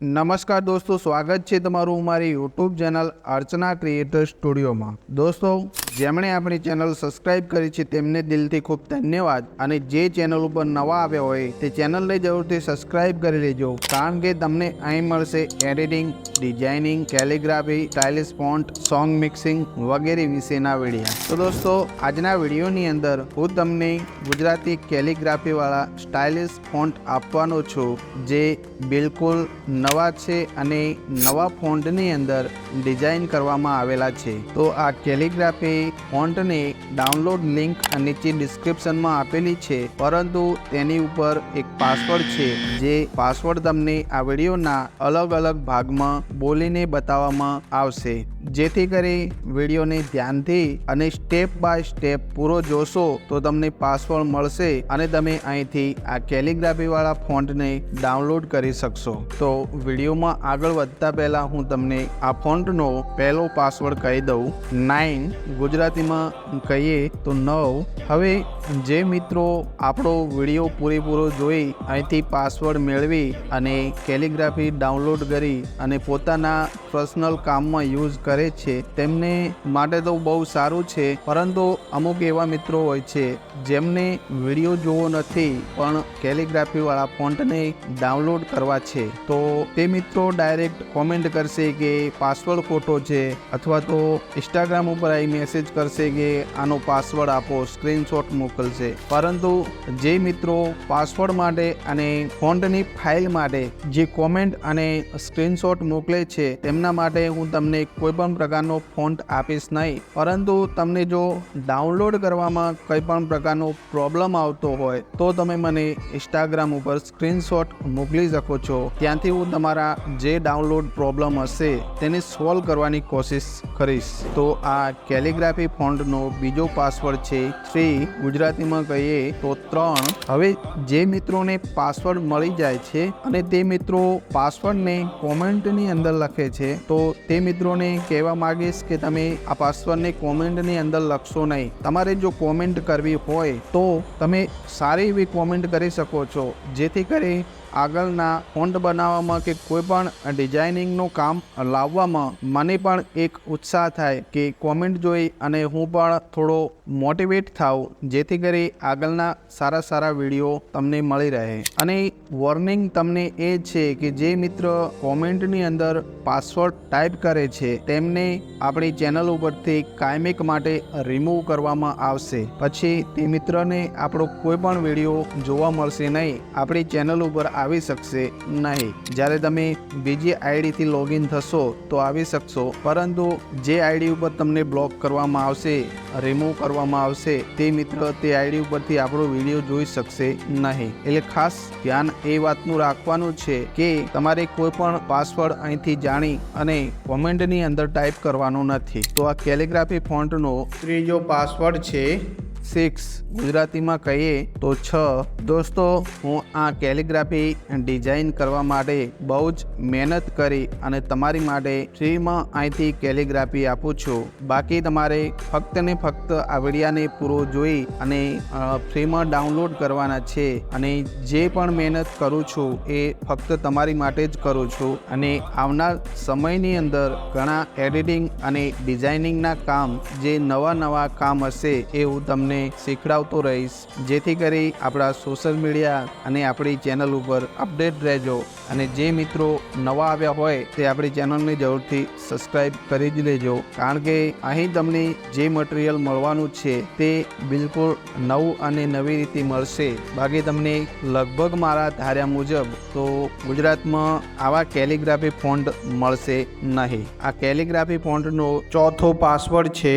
નમસ્કાર દોસ્તો, સ્વાગત છે તમારું મારી યુટ્યુબ ચેનલ અર્ચના ક્રિએટર સ્ટુડિયોમાં દોસ્તો, જેમણે આપણી ચેનલ સબસ્ક્રાઇબ કરી છે તેમને દિલથી ખૂબ ધન્યવાદ અને જે ચેનલ ઉપર નવા આવ્યા હોય તે ચેનલને જરૂરથી સબસ્ક્રાઇબ કરી લેજો કારણ કે તમને અહીં મળશે editing designing calligraphy stylish font song mixing વગેરે વિશેના વીડિયો તો દોસ્તો, આજના વિડીયોની અંદર હું તમને ગુજરાતી કેલિગ્રાફીવાળા સ્ટાઇલિશ ફોન્ટ આપવાનો છું જે બિલકુલ નવા છે અને નવા ફોન્ટની અંદર ડિઝાઇન કરવામાં આવેલા છે. તો આ કેલિગ્રાફી ફોન્ટને ડાઉનલોડ લિંક નીચે ડિસ્ક્રિપ્શનમાં આપેલી છે, પરંતુ તેની ઉપર એક પાસવર્ડ છે, જે પાસવર્ડ તમને આ વિડીયોના અલગ અલગ ભાગમાં બોલીને બતાવવામાં આવશે. જેથી કરી વિડીયોને ધ્યાનથી અને સ્ટેપ બાય સ્ટેપ પૂરો જોશો તો તમને પાસવર્ડ મળશે અને તમે અહીંથી આ કેલિગ્રાફીવાળા ફોન્ટને ડાઉનલોડ કરી શકશો. તો વિડીયોમાં આગળ વધતા પહેલાં હું તમને આ ફોન્ટનો પહેલો પાસવર્ડ કહી દઉં. નાઇન ગુજરાતીમાં કહીએ તો નવ. હવે જે મિત્રો આપણો વીડિયો પૂરેપૂરો જોઈ અહીંથી પાસવર્ડ મેળવી અને કેલિગ્રાફી ડાઉનલોડ કરી અને પોતાના પર્સનલ કામમાં યુઝ કરે છે, તેમને માટે તો બહુ સારું છે, પરંતુ અમુક એવા મિત્રો હોય છે, જેમને વીડિયો જોવો નથી, પણ કેલિગ્રાફીવાળા ફોન્ટને ડાઉનલોડ કરવા છે. તો તે મિત્રો ડાયરેક્ટ કોમેન્ટ કરશે કે પાસવર્ડ ખોટો છે, અથવા તો ઇન્સ્ટાગ્રામ ઉપર આવી મેસેજ કરશે કે આનો પાસવર્ડ આપો, સ્ક્રીનશોટ મોકલશે પરંતુ જે મિત્રો પાસવર્ડ માટે અને ફોન્ટની ફાઇલ માટે જે કોમેન્ટ અને સ્ક્રીનશોટ મોકલે છે, તેમના માટે હું તમને કોઈ પણ પ્રકારનો ફોન્ટ આપીશ નહીં. પરંતુ તમને જો ડાઉનલોડ કરવામાં કંઈ પણ પ્રકારનો પ્રોબ્લેમ આવતો હોય, તો તમે મને ઇન્સ્ટાગ્રામ ઉપર સ્ક્રીનશોટ મોકલી શકો છો. ત્યાંથી હું તમારા જે ડાઉનલોડ પ્રોબ્લેમ હશે, તેને સોલ્વ કરવાની કોશિશ કરીશ. તો આ કેલિગ્રાફી ફોન્ટનો બીજો પાસવર્ડ છે થ્રી ગુજરાતીમાં કહીએ તો ત્રણ. હવે જે મિત્રોને પાસવર્ડ મળી જાય છે અને તે મિત્રો પાસવર્ડને કોમેન્ટની અંદર લખે છે, તો તે મિત્રોને કહેવા માંગીશ કે તમે આ પાસવર્ડને કોમેન્ટની અંદર લખશો નહીં. તમારે જો કોમેન્ટ કરવી હોય તો તમે સારી એવી કોમેન્ટ કરી શકો છો. જેથી કરી આગળના ફોન્ટ બનાવવામાં કે કોઈ પણ ડિઝાઇનિંગનું કામ લાવવામાં મને પણ એક ઉત્સાહ થાય કે કોમેન્ટ જોઈ અને હું પણ થોડો મોટિવેટ થાઉં, જેથી કરી આગળના સારા સારા વીડિયો તમને મળી રહે. અને વોર્નિંગ તમને એ છે કે જે મિત્ર કોમેન્ટની અંદર પાસવર્ડ ટાઈપ કરે છે, તેમને આપણી ચેનલ ઉપરથી કાયમિક માટે રિમૂવ કરવામાં આવશે. પછી તે મિત્રને આપણો કોઈ પણ વીડિયો જોવા મળશે નહીં. આપણી ચેનલ ઉપર આવી શકશે નહીં. જ્યારે તમે બીજી આઈડીથી લોગિન થશો તો આવી શકશો, પરંતુ જે આઈડી ઉપર તમને બ્લોક કરવામાં આવશે, રિમૂવ કરવામાં આવશે, તે મિત્ર તે આઈડી ઉપરથી આપણો વીડિયો જોઈ શકશે નહીં. એટલે ખાસ ધ્યાન એ વાતનું રાખવાનું છે કે તમારે કોઈ પણ પાસવર્ડ અહીંથી જાણી અને કોમેન્ટની અંદર ટાઈપ કરવાનો નથી. તો આ કેલિગ્રાફી ફોન્ટનો ત્રીજો પાસવર્ડ છે સિક્સ ગુજરાતીમાં કહીએ તો છ. દોસ્તો, હું આ કેલિગ્રાફી ડિઝાઇન કરવા માટે બહુ જ મહેનત કરી અને તમારી માટે ફ્રીમાં અહીંથી કેલિગ્રાફી આપું છું. બાકી તમારે ફક્ત ને ફક્ત આ વિડીયાને પૂરો જોઈ અને ફ્રીમાં ડાઉનલોડ કરવાના છે અને જે પણ મહેનત કરું છું એ ફક્ત તમારી માટે જ કરું છું. અને આવનાર સમયની અંદર ઘણા એડિટિંગ અને ડિઝાઇનિંગના કામ જે નવા નવા કામ હશે એ હું તમને શીખડાવતો રહીશ. જેથી કરી આપણા સોશિયલ મીડિયા અને આપણી ચેનલ ઉપર અપડેટ રહેજો. અને જે મિત્રો નવા આવ્યા હોય તે આપણી ચેનલને જરૂરથી સબસ્ક્રાઈબ કરી જ લેજો. કારણ કે અહીં તમને જે મટીરિયલ મળવાનું છે તે બિલકુલ નવું અને નવી રીતે મળશે. બાકી તમને લગભગ મારા ધાર્યા મુજબ તો ગુજરાતમાં આવા કેલિગ્રાફી ફોન્ટ મળશે નહીં. આ કેલિગ્રાફી ફોન્ટનો ચોથો પાસવર્ડ છે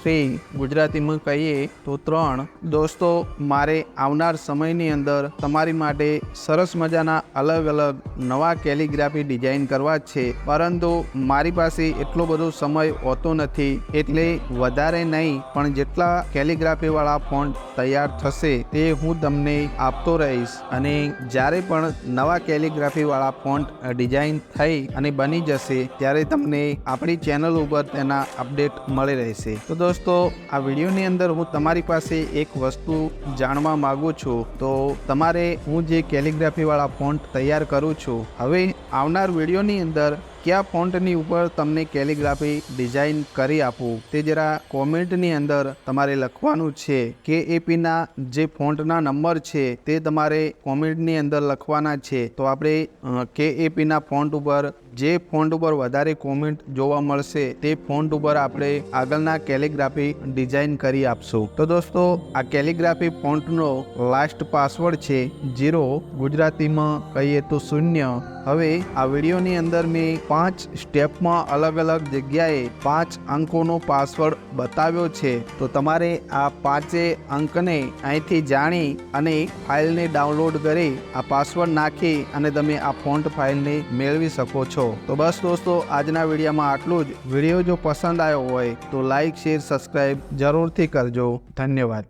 થ્રી ગુજરાતીમાં કહીએ તો ત્રણ. દોસ્તો, મારે આવનાર સમયની અંદર તમારી માટે સરસ મજાના અલગ અલગ નવા કેલિગ્રાફી ડિઝાઇન કરવા છે. પરંતુ મારી પાસે એટલો બધો સમય હોતો નથી, એટલે વધારે નહીં, પણ જેટલા કેલિગ્રાફીવાળા ફોન્ટ તૈયાર થશે તે હું તમને આપતો રહીશ. અને જ્યારે પણ નવા કેલિગ્રાફીવાળા ફોન્ટ ડિઝાઇન થઈ અને બની જશે, ત્યારે તમને આપણી ચેનલ ઉપર તેના અપડેટ મળી રહેશે. તો દોસ્તો, આ વિડીયોની અંદર હું તમારી પાસે એક વસ્તુ જાણવા માગું છું. તો તમારે હું જે કેલિગ્રાફીવાળા ફોન્ટ તૈયાર કરું છું, હવે આવનાર વિડીયોની અંદર કયા ફોન્ટની ઉપર તમને કેલિગ્રાફી ડિઝાઇન કરી આપું? તે જરા કોમેન્ટની અંદર તમારે લખવાનું છે. કે એપીના જે ફોન્ટના નંબર છે, તે તમારે કોમેન્ટની અંદર લખવાના છે. તો આપણે કે એપીના ફોન્ટ ઉપર જે ફોન્ટ ઉપર વધારે કોમેન્ટ જોવા મળશે, તે ફોન્ટ ઉપર આપણે આગળના કેલિગ્રાફી ડિઝાઇન કરી આપશું. તો દોસ્તો, આ કેલિગ્રાફી ફોન્ટનો લાસ્ટ પાસવર્ડ છે, જીરો ગુજરાતીમાં કહીએ તો શૂન્ય. હવે આ વિડીયોની અંદર મેં પાંચ સ્ટેપમાં અલગ અલગ જગ્યાએ પાંચ અંકોનો પાસવર્ડ બતાવ્યો છે. તો તમારે આ પાંચે અંકને અહીંથી જાણી અને ફાઇલને ડાઉનલોડ કરી આ પાસવર્ડ નાખી અને તમે આ ફોન્ટ ફાઇલને મેળવી શકો છો. તો બસ દોસ્તો, આજના વિડીયોમાં આટલું જ. વીડિયો જો પસંદ આવ્યો હોય તો લાઇક, શેર સબસ્ક્રાઈબ જરૂરથી કરજો. ધન્યવાદ.